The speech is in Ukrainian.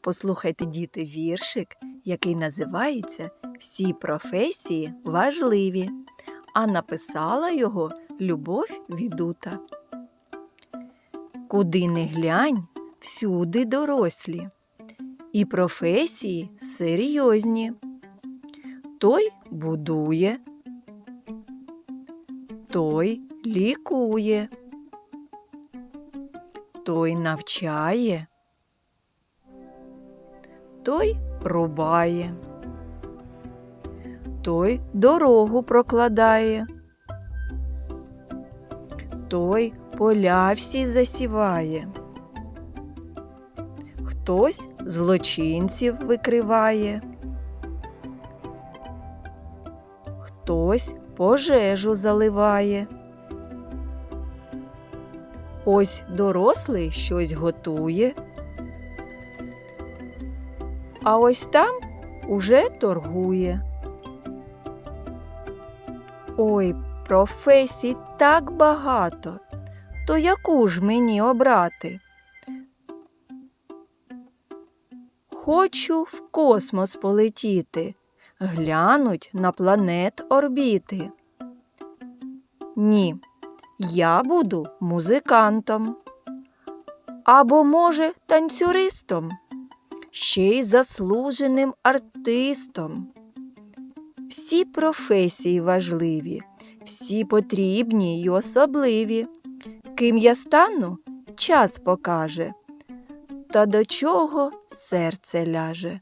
Послухайте, діти, віршик, який називається Всі професії важливі, а написала його Любов Відута. Куди не глянь, всюди дорослі, і професії серйозні. Той будує, той лікує, той навчає, той рубає, той дорогу прокладає, той поля всі засіває, хтось злочинців викриває, хтось пожежу заливає. Ось дорослий щось готує, а ось там уже торгує. Ой, професій так багато, то яку ж мені обрати? Хочу в космос полетіти, глянуть на планет орбіти. Ні, я буду музикантом. Або, може, танцюристом, ще й заслуженим артистом. Всі професії важливі, всі потрібні й особливі. Ким я стану, час покаже, та до чого серце ляже.